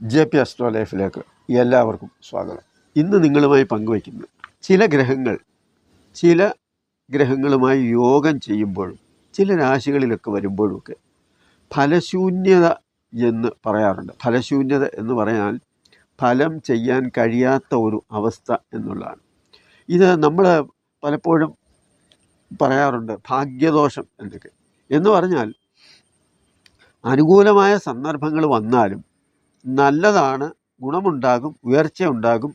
J P astro ലൈഫിലേക്ക് എല്ലാവർക്കും സ്വാഗതം. ഇന്ന് നിങ്ങളുമായി പങ്കുവയ്ക്കുന്നത് ചില ഗ്രഹങ്ങൾ ചില ഗ്രഹങ്ങളുമായി യോഗം ചെയ്യുമ്പോഴും ചില രാശികളിലൊക്കെ വരുമ്പോഴുമൊക്കെ ഫലശൂന്യത എന്ന് പറയാറുണ്ട്. ഫലശൂന്യത എന്ന് പറഞ്ഞാൽ ഫലം ചെയ്യാൻ കഴിയാത്ത ഒരു അവസ്ഥ എന്നുള്ളതാണ്. ഇത് നമ്മൾ പലപ്പോഴും പറയാറുണ്ട് ഭാഗ്യദോഷം എന്നൊക്കെ. എന്ന് പറഞ്ഞാൽ അനുകൂലമായ സന്ദർഭങ്ങൾ വന്നാലും നല്ലതാണ് ഗുണമുണ്ടാകും ഉയർച്ചയുണ്ടാകും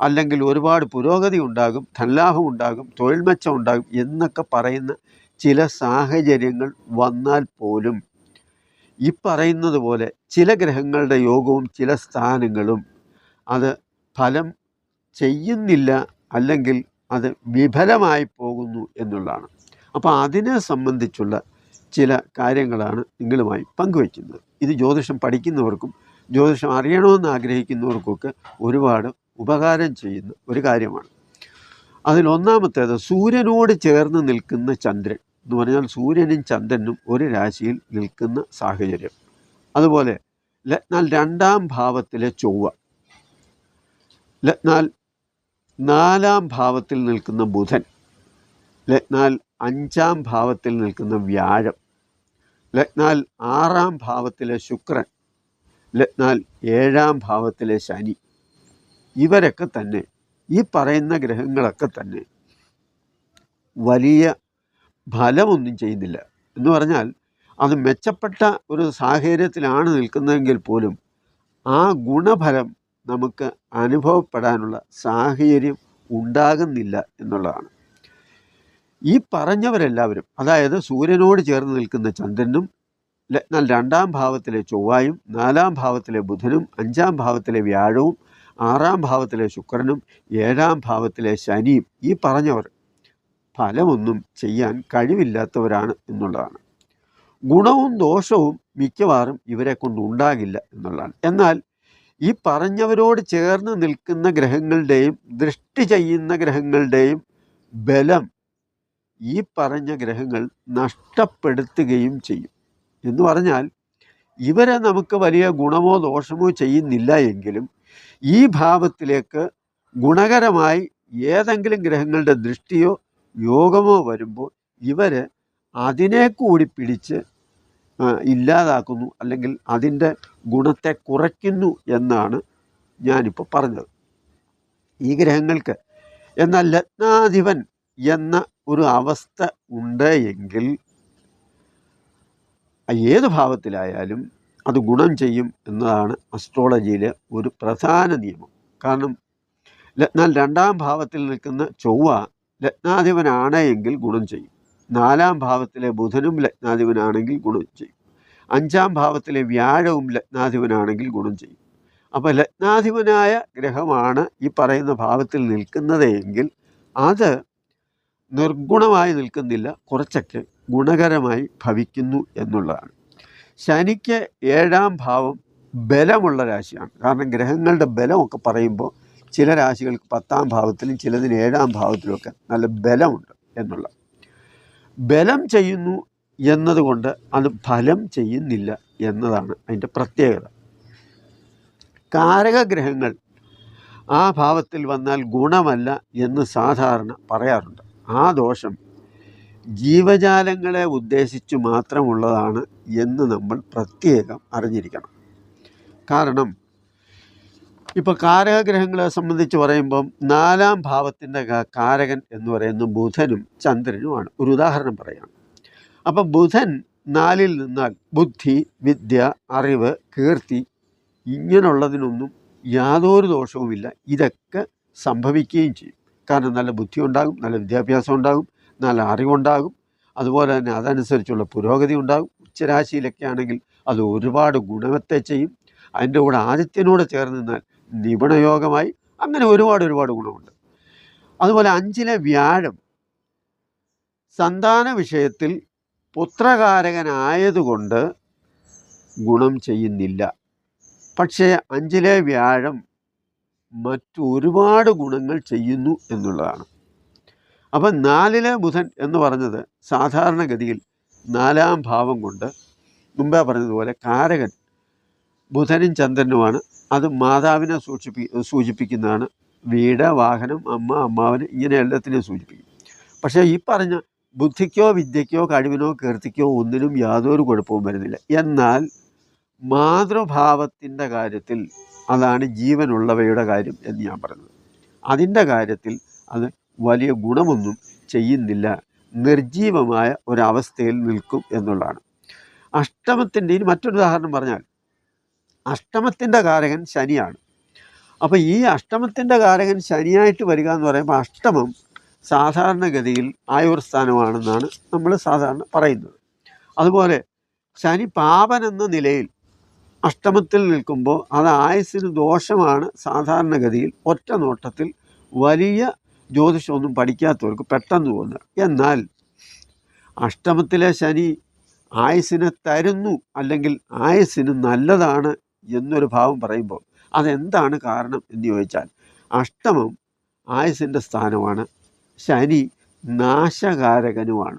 അല്ലെങ്കിൽ ഒരുപാട് പുരോഗതി ഉണ്ടാകും ധനലാഭം ഉണ്ടാകും തൊഴിൽ മെച്ചം ഉണ്ടാകും എന്നൊക്കെ പറയുന്ന ചില സാഹചര്യങ്ങൾ വന്നാൽ പോലും ഈ പറയുന്നത് പോലെ ചില ഗ്രഹങ്ങളുടെ യോഗവും ചില സ്ഥാനങ്ങളും അത് ഫലം ചെയ്യുന്നില്ല അല്ലെങ്കിൽ അത് വിഫലമായി പോകുന്നു എന്നുള്ളതാണ്. അപ്പോൾ അതിനെ സംബന്ധിച്ചുള്ള ചില കാര്യങ്ങളാണ് നിങ്ങളുമായി പങ്കുവയ്ക്കുന്നത്. ഇത് ജ്യോതിഷം പഠിക്കുന്നവർക്കും ജ്യോതിഷം അറിയണമെന്ന് ആഗ്രഹിക്കുന്നവർക്കൊക്കെ ഒരുപാട് ഉപകാരം ചെയ്യുന്ന ഒരു കാര്യമാണ്. അതിലൊന്നാമത്തേത് സൂര്യനോട് ചേർന്ന് നിൽക്കുന്ന ചന്ദ്രൻ എന്ന് പറഞ്ഞാൽ സൂര്യനും ചന്ദ്രനും ഒരു രാശിയിൽ നിൽക്കുന്ന സാഹചര്യം. അതുപോലെ ലഗ്നാൽ രണ്ടാം ഭാവത്തിലെ ചൊവ്വ ലഗ്നാൽ നാലാം ഭാവത്തിൽ നിൽക്കുന്ന ബുധൻ ലഗ്നാൽ അഞ്ചാം ഭാവത്തിൽ നിൽക്കുന്ന വ്യാഴം ലഗ്നാൽ ആറാം ഭാവത്തിലെ ശുക്രൻ ലഗ്നാൽ ഏഴാം ഭാവത്തിലെ ശനി. ഇവരൊക്കെ തന്നെ ഈ പറയുന്ന ഗ്രഹങ്ങളൊക്കെ തന്നെ വലിയ ഫലമൊന്നും ചെയ്യുന്നില്ല. എന്ന് പറഞ്ഞാൽ അത് മെച്ചപ്പെട്ട ഒരു സാഹചര്യത്തിലാണ് നിൽക്കുന്നതെങ്കിൽ പോലും ആ ഗുണഫലം നമുക്ക് അനുഭവപ്പെടാനുള്ള സാഹചര്യം ഉണ്ടാകുന്നില്ല എന്നുള്ളതാണ്. ഈ പറഞ്ഞവരെല്ലാവരും അതായത് സൂര്യനോട് ചേർന്ന് നിൽക്കുന്ന ചന്ദ്രനും ലഗ്നാൽ രണ്ടാം ഭാവത്തിലെ ചൊവ്വായും നാലാം ഭാവത്തിലെ ബുധനും അഞ്ചാം ഭാവത്തിലെ വ്യാഴവും ആറാം ഭാവത്തിലെ ശുക്രനും ഏഴാം ഭാവത്തിലെ ശനിയും ഈ പറഞ്ഞവർ ഫലമൊന്നും ചെയ്യാൻ കഴിവില്ലാത്തവരാണ് എന്നുള്ളതാണ്. ഗുണവും ദോഷവും മിക്കവാറും ഇവരെ കൊണ്ടുണ്ടാകില്ല എന്നുള്ളതാണ്. എന്നാൽ ഈ പറഞ്ഞവരോട് ചേർന്ന് നിൽക്കുന്ന ഗ്രഹങ്ങളുടെയും ദൃഷ്ടി ചെയ്യുന്ന ഗ്രഹങ്ങളുടെയും ബലം ഈ പറഞ്ഞ ഗ്രഹങ്ങൾ നഷ്ടപ്പെടുത്തുകയും ചെയ്യും. എന്ന് പറഞ്ഞാൽ ഇവരെ നമുക്ക് വലിയ ഗുണമോ ദോഷമോ ചെയ്യുന്നില്ല എങ്കിലും ഈ ഭാവത്തിലേക്ക് ഗുണകരമായി ഏതെങ്കിലും ഗ്രഹങ്ങളുടെ ദൃഷ്ടിയോ യോഗമോ വരുമ്പോൾ ഇവർ അതിനെ കൂടി പിടിച്ച് ഇല്ലാതാക്കുന്നു അല്ലെങ്കിൽ അതിന്റെ ഗുണത്തെ കുറയ്ക്കുന്നു എന്നാണ് ഞാനിപ്പോൾ പറഞ്ഞത്. ഈ ഗ്രഹങ്ങൾക്ക് എന്നാൽ ലഗ്നാധിപൻ എന്ന ഒരു അവസ്ഥ ഉണ്ട് എങ്കിൽ ഏത് ഭാവത്തിലായാലും അത് ഗുണം ചെയ്യും എന്നതാണ് അസ്ട്രോളജിയിലെ ഒരു പ്രധാന നിയമം. കാരണം ലഗ്നാൽ രണ്ടാം ഭാവത്തിൽ നിൽക്കുന്ന ചൊവ്വ ലഗ്നാധിപനാണ് എങ്കിൽ ഗുണം ചെയ്യും. നാലാം ഭാവത്തിലെ ബുധനും ലഗ്നാധിപനാണെങ്കിൽ ഗുണം ചെയ്യും. അഞ്ചാം ഭാവത്തിലെ വ്യാഴവും ലഗ്നാധിപനാണെങ്കിൽ ഗുണം ചെയ്യും. അപ്പോൾ ലഗ്നാധിപനായ ഗ്രഹമാണ് ഈ പറയുന്ന ഭാവത്തിൽ നിൽക്കുന്നത് എങ്കിൽ അത് നിർഗുണമായി നിൽക്കുന്നില്ല കുറച്ചൊക്കെ ഗുണകരമായി ഭവിക്കുന്നു എന്നുള്ളതാണ്. ശനിക്ക് ഏഴാം ഭാവം ബലമുള്ള രാശിയാണ്. കാരണം ഗ്രഹങ്ങളുടെ ബലമൊക്കെ പറയുമ്പോൾ ചില രാശികൾക്ക് പത്താം ഭാവത്തിലും ചിലതിന് ഏഴാം ഭാവത്തിലുമൊക്കെ നല്ല ബലമുണ്ട് എന്നുള്ള ബലം ചെയ്യുന്നു എന്നതുകൊണ്ട് അത് ഫലം ചെയ്യുന്നില്ല എന്നതാണ് അതിന്റെ പ്രത്യേകത. കാരകഗ്രഹങ്ങൾ ആ ഭാവത്തിൽ വന്നാൽ ഗുണമല്ല എന്ന് സാധാരണ പറയാറുണ്ട്. ആ ദോഷം ജീവജാലങ്ങളെ ഉദ്ദേശിച്ചു മാത്രമുള്ളതാണ് എന്ന് നമ്മൾ പ്രത്യേകം അറിഞ്ഞിരിക്കണം. കാരണം ഇപ്പോൾ കാരകഗ്രഹങ്ങളെ സംബന്ധിച്ച് പറയുമ്പം നാലാം ഭാവത്തിന്റെ കാരകൻ എന്ന് പറയുന്ന ബുധനും ചന്ദ്രനുമാണ്. ഒരു ഉദാഹരണം പറയാം. അപ്പം ബുധൻ നാലിൽ നിന്നാൽ ബുദ്ധി വിദ്യ അറിവ് കീർത്തി ഇങ്ങനെയുള്ളതിനൊന്നും യാതൊരു ദോഷവുമില്ല. ഇതൊക്കെ സംഭവിക്കുകയും ചെയ്യും. കാരണം നല്ല ബുദ്ധി ഉണ്ടാകും നല്ല വിദ്യാഭ്യാസം ഉണ്ടാകും നല്ല അറിവുണ്ടാകും. അതുപോലെ തന്നെ അതനുസരിച്ചുള്ള പുരോഗതി ഉണ്ടാകും. ഉച്ചരാശിയിലൊക്കെ ആണെങ്കിൽ അത് ഒരുപാട് ഗുണമത്തെ ചെയ്യും. അതിന്റെ കൂടെ ആദിത്യനോട് ചേർന്ന് നിന്നാൽ നിപുണയോഗമായി അങ്ങനെ ഒരുപാട് ഒരുപാട് ഗുണമുണ്ട്. അതുപോലെ അഞ്ചിലെ വ്യാഴം സന്താന വിഷയത്തിൽ പുത്രകാരകനായതുകൊണ്ട് ഗുണം ചെയ്യുന്നില്ല. പക്ഷേ അഞ്ചിലെ വ്യാഴം മറ്റൊരുപാട് ഗുണങ്ങൾ ചെയ്യുന്നു എന്നുള്ളതാണ്. അപ്പം നാലിലെ ബുധൻ എന്ന് പറഞ്ഞത് സാധാരണഗതിയിൽ നാലാം ഭാവം കൊണ്ട് മുമ്പേ പറഞ്ഞതുപോലെ കാരകൻ ബുധനും ചന്ദ്രനുമാണ്. അത് മാതാവിനെ സൂക്ഷിപ്പി സൂചിപ്പിക്കുന്നതാണ്. വീട് വാഹനം അമ്മ അമ്മാവന് ഇങ്ങനെ എല്ലാത്തിനെയും സൂചിപ്പിക്കും. പക്ഷേ ഈ പറഞ്ഞ ബുദ്ധിക്കോ വിദ്യയ്ക്കോ കഴിവിനോ കീർത്തിക്കോ ഒന്നിനും യാതൊരു കുഴപ്പവും വരുന്നില്ല. എന്നാൽ മാതൃഭാവത്തിന്റെ കാര്യത്തിൽ അതാണ് ജീവനുള്ളവയുടെ കാര്യം എന്ന് ഞാൻ പറഞ്ഞത്. അതിന്റെ കാര്യത്തിൽ അത് വലിയ ഗുണമൊന്നും ചെയ്യുന്നില്ല. നിർജീവമായ ഒരവസ്ഥയിൽ നിൽക്കും എന്നുള്ളതാണ്. അഷ്ടമത്തിന്റെ ഇനി മറ്റൊരു ഉദാഹരണം പറഞ്ഞാൽ അഷ്ടമത്തിന്റെ കാരകൻ ശനിയാണ്. അപ്പോൾ ഈ അഷ്ടമത്തിന്റെ കാരകൻ ശനിയായിട്ട് വരിക എന്ന് പറയുമ്പോൾ അഷ്ടമം സാധാരണഗതിയിൽ ആയുർ സ്ഥാനമാണെന്നാണ് നമ്മൾ സാധാരണ പറയുന്നത്. അതുപോലെ ശനി പാപൻ എന്ന നിലയിൽ അഷ്ടമത്തിൽ നിൽക്കുമ്പോൾ അത് ആയുസ്സിന് ദോഷമാണ് സാധാരണഗതിയിൽ ഒറ്റ നോട്ടത്തിൽ വലിയ ജ്യോതിഷമൊന്നും പഠിക്കാത്തവർക്ക് പെട്ടെന്ന് തോന്നുക. എന്നാൽ അഷ്ടമത്തിലെ ശനി ആയുസിനെ തരുന്നു അല്ലെങ്കിൽ ആയുസിന് നല്ലതാണ് എന്നൊരു ഭാവം പറയുമ്പോൾ അതെന്താണ് കാരണം എന്ന് ചോദിച്ചാൽ അഷ്ടമം ആയുസിന്റെ സ്ഥാനമാണ് ശനി നാശകാരകനുമാണ്.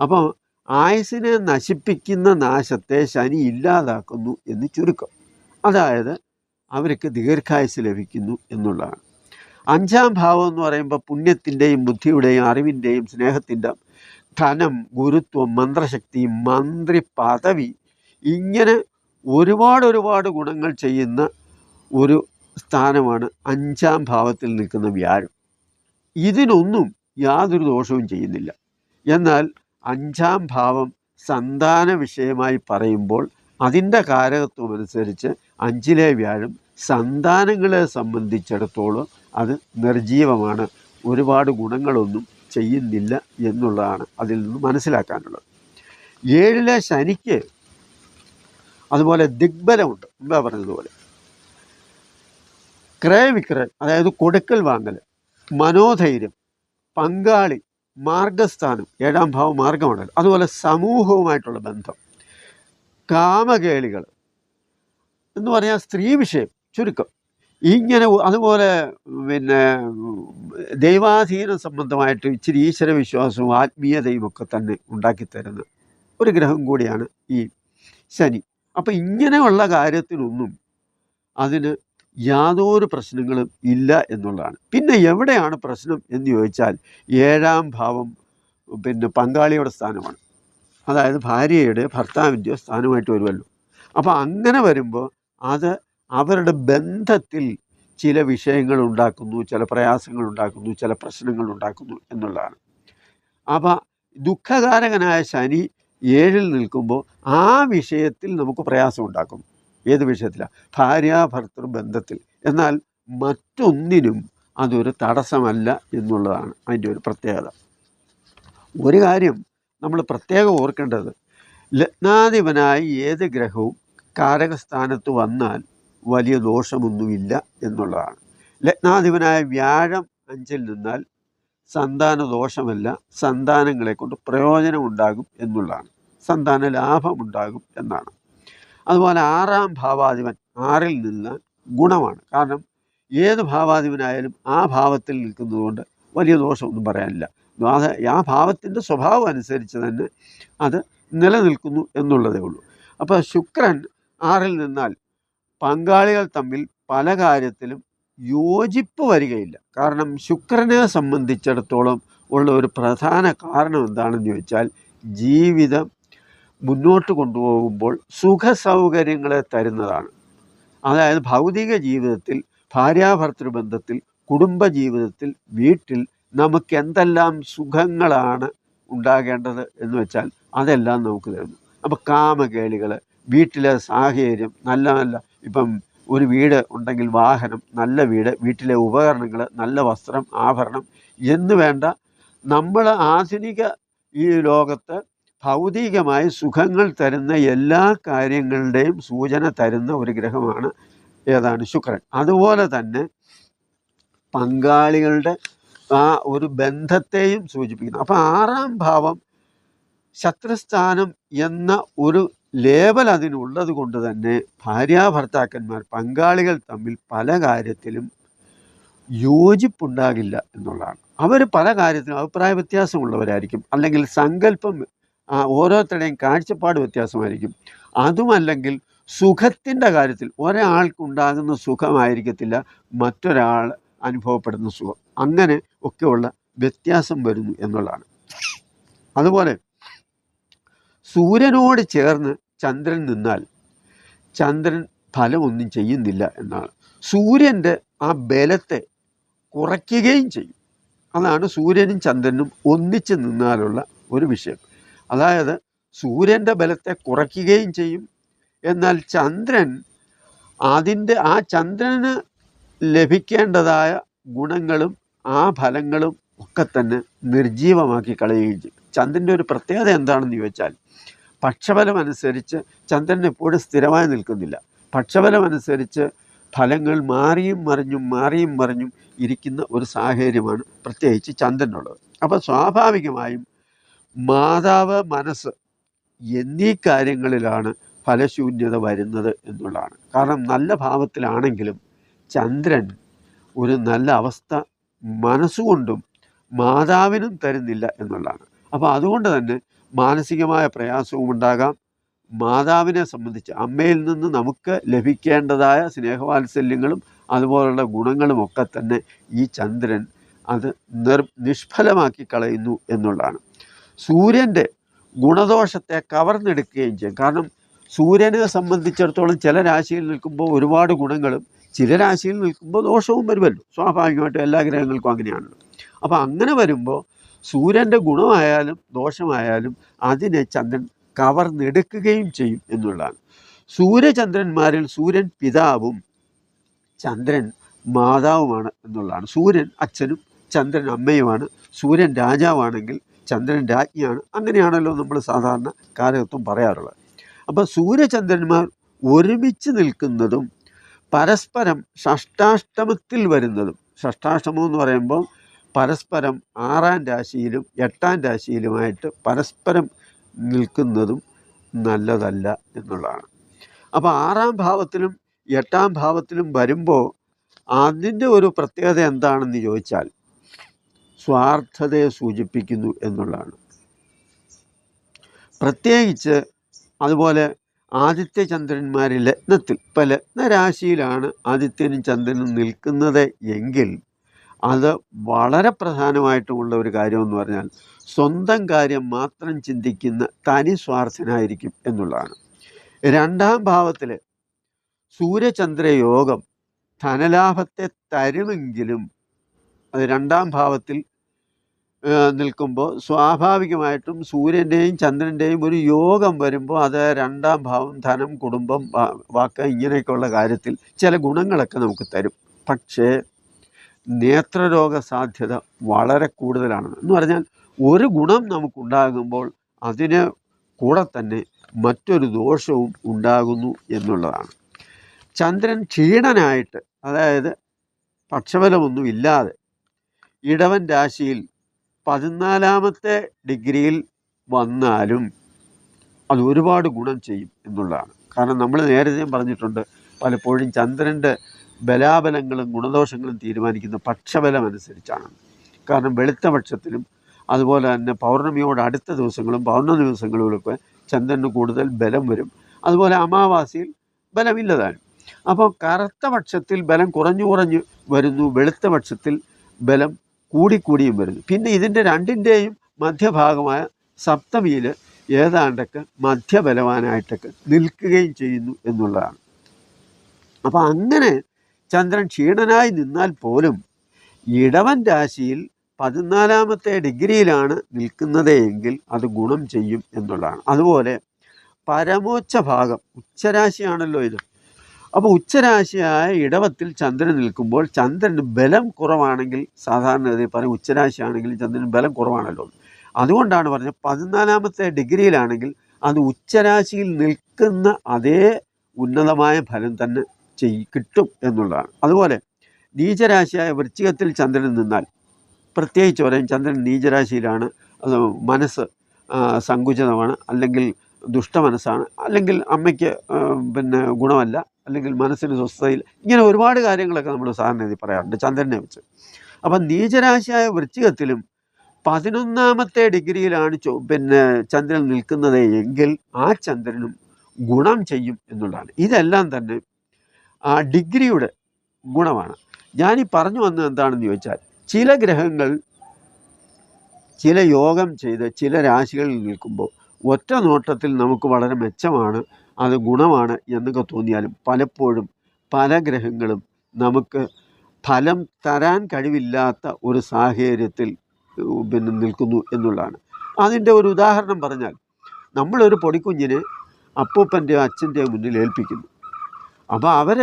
അപ്പോൾ ആയുസിനെ നശിപ്പിക്കുന്ന നാശത്തെ ശനി ഇല്ലാതാക്കുന്നു എന്ന് ചുരുക്കം. അതായത് അവർക്ക് ദീർഘായുസ് ലഭിക്കുന്നു എന്നുള്ളതാണ്. അഞ്ചാം ഭാവം എന്ന് പറയുമ്പോൾ പുണ്യത്തിന്റെയും ബുദ്ധിയുടെയും അറിവിന്റെയും സ്നേഹത്തിന്റെ ധനം ഗുരുത്വം മന്ത്രശക്തി മന്ത്രി പദവി ഇങ്ങനെ ഒരുപാട് ഒരുപാട് ഗുണങ്ങൾ ചെയ്യുന്ന ഒരു സ്ഥാനമാണ് അഞ്ചാം ഭാവത്തിൽ നിൽക്കുന്ന വ്യാഴം. ഇതിനൊന്നും യാതൊരു ദോഷവും ചെയ്യുന്നില്ല. എന്നാൽ അഞ്ചാം ഭാവം സന്താന വിഷയമായി പറയുമ്പോൾ അതിന്റെ കാരകത്വം അനുസരിച്ച് അഞ്ചിലെ വ്യാഴം സന്താനങ്ങളെ സംബന്ധിച്ചിടത്തോളം അത് നിർജീവമാണ്. ഒരുപാട് ഗുണങ്ങളൊന്നും ചെയ്യുന്നില്ല എന്നുള്ളതാണ് അതിൽ നിന്ന് മനസ്സിലാക്കാനുള്ളത്. ഏഴിലെ ശനിക്ക് അതുപോലെ ദിഗ്ബലമുണ്ട്. മുമ്പേ പറഞ്ഞതുപോലെ. ക്രയവിക്രയം അതായത് കൊടുക്കൽ വാങ്ങൽ മനോധൈര്യം പങ്കാളി മാർഗസ്ഥാനം ഏഴാം ഭാവം മാർഗമാണല്ലോ അതുപോലെ സമൂഹവുമായിട്ടുള്ള ബന്ധം കാമകേളികൾ എന്ന് പറഞ്ഞാൽ സ്ത്രീ വിഷയം ചുരുക്കം. ഇങ്ങനെ അതുപോലെ പിന്നെ ദൈവാധീന സംബന്ധമായിട്ട് ഇച്ചിരി ഈശ്വര വിശ്വാസവും ആത്മീയതയും ഒക്കെ തന്നെ ഉണ്ടാക്കിത്തരുന്ന ഒരു ഗ്രഹം കൂടിയാണ് ഈ ശനി. അപ്പം ഇങ്ങനെയുള്ള കാര്യത്തിനൊന്നും അതിന് യാതൊരു പ്രശ്നങ്ങളും ഇല്ല എന്നുള്ളതാണ്. പിന്നെ എവിടെയാണ് പ്രശ്നം എന്ന് ചോദിച്ചാൽ ഏഴാം ഭാവം പിന്നെ പങ്കാളിയുടെ സ്ഥാനമാണ്. അതായത് ഭാര്യയുടെ ഭർത്താവിന്റെയോ സ്ഥാനമായിട്ട് വരുമല്ലോ. അപ്പോൾ അങ്ങനെ വരുമ്പോൾ അത് അവരുടെ ബന്ധത്തിൽ ചില വിഷയങ്ങൾ ഉണ്ടാക്കുന്നു ചില പ്രയാസങ്ങൾ ഉണ്ടാക്കുന്നു ചില പ്രശ്നങ്ങൾ ഉണ്ടാക്കുന്നു എന്നുള്ളതാണ്. അപ്പോൾ ദുഃഖകാരകനായ ശനി ഏഴിൽ നിൽക്കുമ്പോൾ ആ വിഷയത്തിൽ നമുക്ക് പ്രയാസം ഉണ്ടാക്കും ഏത് വിഷയത്തിലാണ് ഭാര്യ ഭർത്തൃ ബന്ധത്തിൽ. എന്നാൽ മറ്റൊന്നിനും അതൊരു തടസ്സമല്ല എന്നുള്ളതാണ് അതിന്റെ ഒരു പ്രത്യേകത. ഒരു കാര്യം നമ്മൾ പ്രത്യേകം ഓർക്കേണ്ടത് ലഗ്നാധിപനായി ഏത് ഗ്രഹവും കാരകസ്ഥാനത്ത് വന്നാൽ വലിയ ദോഷമൊന്നുമില്ല എന്നുള്ളതാണ്. ലഗ്നാധിപനായ വ്യാഴം അഞ്ചിൽ നിന്നാൽ സന്താന ദോഷമല്ല സന്താനങ്ങളെ കൊണ്ട് പ്രയോജനമുണ്ടാകും എന്നുള്ളതാണ്. സന്താന ലാഭമുണ്ടാകും എന്നാണ്. അതുപോലെ ആറാം ഭാവാധിപൻ ആറിൽ നിന്ന് ഗുണമാണ്. കാരണം ഏത് ഭാവാധിപനായാലും ആ ഭാവത്തിൽ നിൽക്കുന്നതുകൊണ്ട് വലിയ ദോഷമൊന്നും പറയാനില്ല. ആ ഭാവത്തിന്റെ സ്വഭാവം അനുസരിച്ച് തന്നെ അത് നിലനിൽക്കുന്നു എന്നുള്ളതേ ഉള്ളൂ. അപ്പോൾ ശുക്രൻ ആറിൽ നിന്നാൽ പങ്കാളികൾ തമ്മിൽ പല കാര്യത്തിലും യോജിപ്പ് വരികയില്ല. കാരണം ശുക്രനെ സംബന്ധിച്ചിടത്തോളം ഉള്ള ഒരു പ്രധാന കാരണം എന്താണെന്ന് ചോദിച്ചാൽ ജീവിതം മുന്നോട്ട് കൊണ്ടുപോകുമ്പോൾ സുഖ സൗകര്യങ്ങളെ തരുന്നതാണ്. അതായത് ഭൗതിക ജീവിതത്തിൽ ഭാര്യാഭർത്തൃ ബന്ധത്തിൽ കുടുംബ ജീവിതത്തിൽ വീട്ടിൽ നമുക്ക് എന്തെല്ലാം സുഖങ്ങളാണ് ഉണ്ടാകേണ്ടത് എന്ന് വെച്ചാൽ അതെല്ലാം നമുക്ക് തരുന്നു. അപ്പോൾ കാമകേളികൾ വീട്ടിലെ സാഹചര്യം നല്ല നല്ല ഇപ്പം ഒരു വീട് ഉണ്ടെങ്കിൽ വാഹനം നല്ല വീട് വീട്ടിലെ ഉപകരണങ്ങൾ നല്ല വസ്ത്രം ആഭരണം എന്ന് വേണ്ട. നമ്മൾ ആധുനിക ഈ ലോകത്ത് ഭൗതികമായി സുഖങ്ങൾ തരുന്ന എല്ലാ കാര്യങ്ങളുടെയും സൂചന തരുന്ന ഒരു ഗ്രഹമാണ് ഏതാണ് ശുക്രൻ. അതുപോലെ തന്നെ പങ്കാളികളുടെ ആ ഒരു ബന്ധത്തെയും സൂചിപ്പിക്കുന്നു. അപ്പോൾ ആറാം ഭാവം ശത്രുസ്ഥാനം എന്ന ഒരു ലേബൽ അതിനുള്ളത് കൊണ്ട് തന്നെ ഭാര്യാഭർത്താക്കന്മാർ പങ്കാളികൾ തമ്മിൽ പല കാര്യത്തിലും യോജിപ്പുണ്ടാകില്ല എന്നുള്ളതാണ്. അവർ പല കാര്യത്തിലും അഭിപ്രായ വ്യത്യാസമുള്ളവരായിരിക്കും. അല്ലെങ്കിൽ സങ്കല്പം ഓരോരുത്തരുടെയും കാഴ്ചപ്പാട് വ്യത്യാസമായിരിക്കും. അതുമല്ലെങ്കിൽ സുഖത്തിന്റെ കാര്യത്തിൽ ഒരാൾക്കുണ്ടാകുന്ന സുഖമായിരിക്കത്തില്ല മറ്റൊരാൾ അനുഭവപ്പെടുന്ന സുഖം. അങ്ങനെ ഒക്കെയുള്ള വ്യത്യാസം വരുന്നു എന്നുള്ളതാണ്. അതുപോലെ സൂര്യനോട് ചേർന്ന് ചന്ദ്രൻ നിന്നാൽ ചന്ദ്രൻ ഫലമൊന്നും ചെയ്യുന്നില്ല എന്നാണ്. സൂര്യന്റെ ആ ബലത്തെ കുറയ്ക്കുകയും ചെയ്യും. അതാണ് സൂര്യനും ചന്ദ്രനും ഒന്നിച്ച് നിന്നാലുള്ള ഒരു വിഷയം. അതായത് സൂര്യന്റെ ബലത്തെ കുറയ്ക്കുകയും ചെയ്യും. എന്നാൽ ചന്ദ്രൻ അതിന്റെ ആ ചന്ദ്രന് ലഭിക്കേണ്ടതായ ഗുണങ്ങളും ആ ഫലങ്ങളും ഒക്കെ തന്നെ നിർജീവമാക്കി കളയുകയും ചെയ്യും. ചന്ദ്രന്റെ ഒരു പ്രത്യേകത എന്താണെന്ന് ചോദിച്ചാൽ പക്ഷബലം അനുസരിച്ച് ചന്ദ്രൻ എപ്പോഴും സ്ഥിരമായി നിൽക്കുന്നില്ല. പക്ഷബലം അനുസരിച്ച് ഫലങ്ങൾ മാറിയും മറിഞ്ഞും മാറിയും മറിഞ്ഞും ഇരിക്കുന്ന ഒരു സാഹചര്യമാണ് പ്രത്യേകിച്ച് ചന്ദ്രനുള്ളത്. അപ്പോൾ സ്വാഭാവികമായും മാതാവ് മനസ്സ് എന്നീ കാര്യങ്ങളിലാണ് ഫലശൂന്യത വരുന്നത് എന്നുള്ളതാണ്. കാരണം നല്ല ഭാവത്തിലാണെങ്കിലും ചന്ദ്രൻ ഒരു നല്ല അവസ്ഥ മനസ്സുകൊണ്ടും മാതാവിനും തരുന്നില്ല എന്നുള്ളതാണ്. അപ്പോൾ അതുകൊണ്ട് തന്നെ മാനസികമായ പ്രയാസവും ഉണ്ടാകാം. മാതാവിനെ സംബന്ധിച്ച് അമ്മയിൽ നിന്ന് നമുക്ക് ലഭിക്കേണ്ടതായ സ്നേഹവാത്സല്യങ്ങളും അതുപോലുള്ള ഗുണങ്ങളും ഒക്കെ തന്നെ ഈ ചന്ദ്രൻ അത് നിർ നിഷ്ഫലമാക്കി കളയുന്നു എന്നുള്ളതാണ്. സൂര്യന്റെ ഗുണദോഷത്തെ കവർന്നെടുക്കുകയും ചെയ്യും. കാരണം സൂര്യനെ സംബന്ധിച്ചിടത്തോളം ചില രാശിയിൽ നിൽക്കുമ്പോൾ ഒരുപാട് ഗുണങ്ങളും ചില രാശിയിൽ നിൽക്കുമ്പോൾ ദോഷവും വരുമല്ലോ. സ്വാഭാവികമായിട്ടും എല്ലാ ഗ്രഹങ്ങൾക്കും അങ്ങനെയാണല്ലോ. അപ്പോൾ അങ്ങനെ വരുമ്പോൾ സൂര്യന്റെ ഗുണമായാലും ദോഷമായാലും അതിനെ ചന്ദ്രൻ കവർന്നെടുക്കുകയും ചെയ്യും എന്നുള്ളതാണ്. സൂര്യചന്ദ്രന്മാരിൽ സൂര്യൻ പിതാവും ചന്ദ്രൻ മാതാവുമാണ് എന്നുള്ളതാണ്. സൂര്യൻ അച്ഛനും ചന്ദ്രൻ അമ്മയുമാണ്. സൂര്യൻ രാജാവാണെങ്കിൽ ചന്ദ്രൻ രാജ്ഞിയാണ്. അങ്ങനെയാണല്ലോ നമ്മൾ സാധാരണ കാലഘട്ടം പറയാറുള്ളത്. അപ്പോൾ സൂര്യചന്ദ്രന്മാർ ഒരുമിച്ച് നിൽക്കുന്നതും പരസ്പരം ഷഷ്ടാഷ്ടമത്തിൽ വരുന്നതും ഷഷ്ടാഷ്ടമം എന്ന് പറയുമ്പോൾ പരസ്പരം ആറാം രാശിയിലും എട്ടാം രാശിയിലുമായിട്ട് പരസ്പരം നിൽക്കുന്നതും നല്ലതല്ല എന്നുള്ളതാണ്. അപ്പോൾ ആറാം ഭാവത്തിലും എട്ടാം ഭാവത്തിലും വരുമ്പോൾ അതിന്റെ ഒരു പ്രത്യേകത എന്താണെന്ന് ചോദിച്ചാൽ സ്വാർത്ഥതയെ സൂചിപ്പിക്കുന്നു എന്നുള്ളതാണ്. പ്രത്യേകിച്ച് അതുപോലെ ആദിത്യ ചന്ദ്രന്മാർ ലഗ്നത്തിൽ ഇപ്പം ലഗ്നരാശിയിലാണ് ആദിത്യനും ചന്ദ്രനും നിൽക്കുന്നത് എങ്കിൽ അത് വളരെ പ്രധാനമായിട്ടുമുള്ള ഒരു കാര്യമെന്ന് പറഞ്ഞാൽ സ്വന്തം കാര്യം മാത്രം ചിന്തിക്കുന്ന തനി സ്വാർത്ഥനായിരിക്കും എന്നുള്ളതാണ്. രണ്ടാം ഭാവത്തിൽ സൂര്യചന്ദ്ര യോഗം ധനലാഭത്തെ തരുമെങ്കിലും അത് രണ്ടാം ഭാവത്തിൽ നിൽക്കുമ്പോൾ സ്വാഭാവികമായിട്ടും സൂര്യന്റെയും ചന്ദ്രന്റെയും ഒരു യോഗം വരുമ്പോൾ അത് രണ്ടാം ഭാവം ധനം കുടുംബം വാക്ക് ഇങ്ങനെയൊക്കെയുള്ള കാര്യത്തിൽ ചില ഗുണങ്ങളൊക്കെ നമുക്ക് തരും. പക്ഷേ നേത്രരോഗ സാധ്യത വളരെ കൂടുതലാണ്. എന്ന് പറഞ്ഞാൽ ഒരു ഗുണം നമുക്കുണ്ടാകുമ്പോൾ അതിന് കൂടെ തന്നെ മറ്റൊരു ദോഷവും ഉണ്ടാകുന്നു എന്നുള്ളതാണ്. ചന്ദ്രൻ ക്ഷീണനായിട്ട് അതായത് പക്ഷബലമൊന്നും ഇല്ലാതെ ഇടവൻ രാശിയിൽ പതിനാലാമത്തെ ഡിഗ്രിയിൽ വന്നാലും അത് ഒരുപാട് ഗുണം ചെയ്യും എന്നുള്ളതാണ്. കാരണം നമ്മൾ നേരത്തെ പറഞ്ഞിട്ടുണ്ട് പലപ്പോഴും ചന്ദ്രന്റെ ബലാബലങ്ങളും ഗുണദോഷങ്ങളും തീരുമാനിക്കുന്ന പക്ഷബലം അനുസരിച്ചാണ് കാരണം വെളുത്ത പക്ഷത്തിലും അതുപോലെ തന്നെ പൗർണമിയോട് അടുത്ത ദിവസങ്ങളും പൗർണമി ദിവസങ്ങളിലൊക്കെ ചന്ദ്രന് കൂടുതൽ ബലം വരും. അതുപോലെ അമാവാസിയിൽ ബലമില്ലതാനും. അപ്പോൾ കറുത്ത പക്ഷത്തിൽ ബലം കുറഞ്ഞു കുറഞ്ഞു വരുന്നു വെളുത്ത പക്ഷത്തിൽ ബലം കൂടിക്കൂടിയും വരുന്നു. പിന്നെ ഇതിന്റെ രണ്ടിന്റെയും മധ്യഭാഗമായ സപ്തമിയിൽ ഏതാണ്ടൊക്കെ മധ്യബലവാനായിട്ടൊക്കെ നിൽക്കുകയും ചെയ്യുന്നു എന്നുള്ളതാണ്. അപ്പോൾ അങ്ങനെ ചന്ദ്രൻ ക്ഷീണനായി നിന്നാൽ പോലും ഇടവൻ രാശിയിൽ പതിനാലാമത്തെ ഡിഗ്രിയിലാണ് നിൽക്കുന്നത് എങ്കിൽ അത് ഗുണം ചെയ്യും എന്നുള്ളതാണ്. അതുപോലെ പരമോച്ച ഭാഗം ഉച്ചരാശിയാണല്ലോ ഇത്. അപ്പോൾ ഉച്ചരാശിയായ ഇടവത്തിൽ ചന്ദ്രൻ നിൽക്കുമ്പോൾ ചന്ദ്രന് ബലം കുറവാണെങ്കിൽ സാധാരണഗതി പറയും ഉച്ചരാശിയാണെങ്കിൽ ചന്ദ്രന് ബലം കുറവാണല്ലോ. അതുകൊണ്ടാണ് പറഞ്ഞത് പതിനാലാമത്തെ ഡിഗ്രിയിലാണെങ്കിൽ അത് ഉച്ചരാശിയിൽ നിൽക്കുന്ന അതേ ഉന്നതമായ ഫലം തന്നെ ചെയ് കിട്ടും എന്നുള്ളതാണ്. അതുപോലെ നീചരാശിയായ വൃശ്ചികത്തിൽ ചന്ദ്രൻ നിന്നാൽ പ്രത്യേകിച്ച് പറയും ചന്ദ്രൻ നീചരാശിയിലാണ് അത് മനസ്സ് സങ്കുചിതമാണ് അല്ലെങ്കിൽ ദുഷ്ട മനസ്സാണ് അല്ലെങ്കിൽ അമ്മയ്ക്ക് പിന്നെ ഗുണമല്ല അല്ലെങ്കിൽ മനസ്സിന് സ്വസ്ഥതയിൽ ഇങ്ങനെ ഒരുപാട് കാര്യങ്ങളൊക്കെ നമ്മൾ സാധാരണ ഇതിൽ പറയാറുണ്ട് ചന്ദ്രനെ വെച്ച്. അപ്പം നീചരാശിയായ വൃശ്ചികത്തിലും പതിനൊന്നാമത്തെ ഡിഗ്രിയിലാണ് ചോ പിന്നെ ചന്ദ്രൻ നിൽക്കുന്നത് എങ്കിൽ ആ ചന്ദ്രനും ഗുണം ചെയ്യും എന്നുള്ളതാണ്. ഇതെല്ലാം തന്നെ ആ ഡിഗ്രിയുടെ ഗുണമാണ്. ഞാൻ ഞാനീ പറഞ്ഞു വന്നത് എന്താണെന്ന് ചോദിച്ചാൽ ചില ഗ്രഹങ്ങൾ ചില യോഗം ചെയ്ത് ചില രാശികളിൽ നിൽക്കുമ്പോൾ ഒറ്റ നോട്ടത്തിൽ നമുക്ക് വളരെ മെച്ചമാണ് അത് ഗുണമാണ് എന്നൊക്കെ തോന്നിയാലും പലപ്പോഴും പല ഗ്രഹങ്ങളും നമുക്ക് ഫലം തരാൻ കഴിവില്ലാത്ത ഒരു സാഹചര്യത്തിൽ പിന്നെ നിൽക്കുന്നു എന്നുള്ളതാണ്. അതിന്റെ ഒരു ഉദാഹരണം പറഞ്ഞാൽ നമ്മളൊരു പൊടിക്കുഞ്ഞിനെ അപ്പൂപ്പന്റെയോ അച്ഛന്റെയോ മുന്നിൽ ഏൽപ്പിക്കുന്നു. അപ്പോൾ അവർ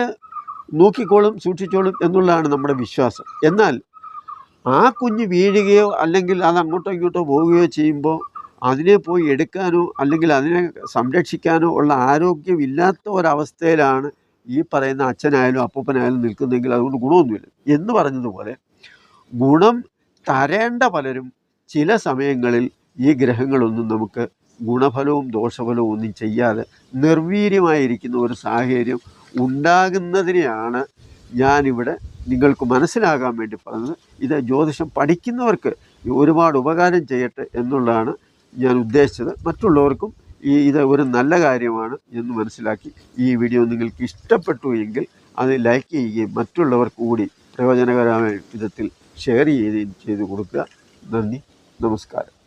നോക്കിക്കോളും സൂക്ഷിച്ചോളും എന്നുള്ളതാണ് നമ്മുടെ വിശ്വാസം. എന്നാൽ ആ കുഞ്ഞ് വീഴുകയോ അല്ലെങ്കിൽ അത് അങ്ങോട്ടോ ഇങ്ങോട്ടോ പോവുകയോ ചെയ്യുമ്പോൾ അതിനെ പോയി എടുക്കാനോ അല്ലെങ്കിൽ അതിനെ സംരക്ഷിക്കാനോ ഉള്ള ആരോഗ്യമില്ലാത്ത ഒരവസ്ഥയിലാണ് ഈ പറയുന്ന അച്ഛനായാലും അപ്പൂപ്പനായാലും നിൽക്കുന്നതെങ്കിൽ അതുകൊണ്ട് ഗുണമൊന്നുമില്ല. എന്ന് പറഞ്ഞതുപോലെ ഗുണം തരേണ്ട പലരും ചില സമയങ്ങളിൽ ഈ ഗ്രഹങ്ങളൊന്നും നമുക്ക് ഗുണഫലവും ദോഷഫലവും ഒന്നും ചെയ്യാതെ നിർവീര്യമായിരിക്കുന്ന ഒരു സാഹചര്യം ഉണ്ടാകുന്നതിനെയാണ് ഞാനിവിടെ നിങ്ങൾക്ക് മനസ്സിലാകാൻ വേണ്ടി പറഞ്ഞത്. ഇത് ജ്യോതിഷം പഠിക്കുന്നവർക്ക് ഒരുപാട് ഉപകാരം ചെയ്യട്ടെ എന്നുള്ളതാണ് ഞാൻ ഉദ്ദേശിച്ചത്. മറ്റുള്ളവർക്കും ഈ ഇത് ഒരു നല്ല കാര്യമാണ് എന്ന് മനസ്സിലാക്കി ഈ വീഡിയോ നിങ്ങൾക്ക് ഇഷ്ടപ്പെട്ടു എങ്കിൽ അത് ലൈക്ക് ചെയ്യുകയും മറ്റുള്ളവർ കൂടി പ്രയോജനകരമായ വിധത്തിൽ ഷെയർ ചെയ്യുകയും ചെയ്ത് കൊടുക്കുക. നന്ദി. നമസ്കാരം.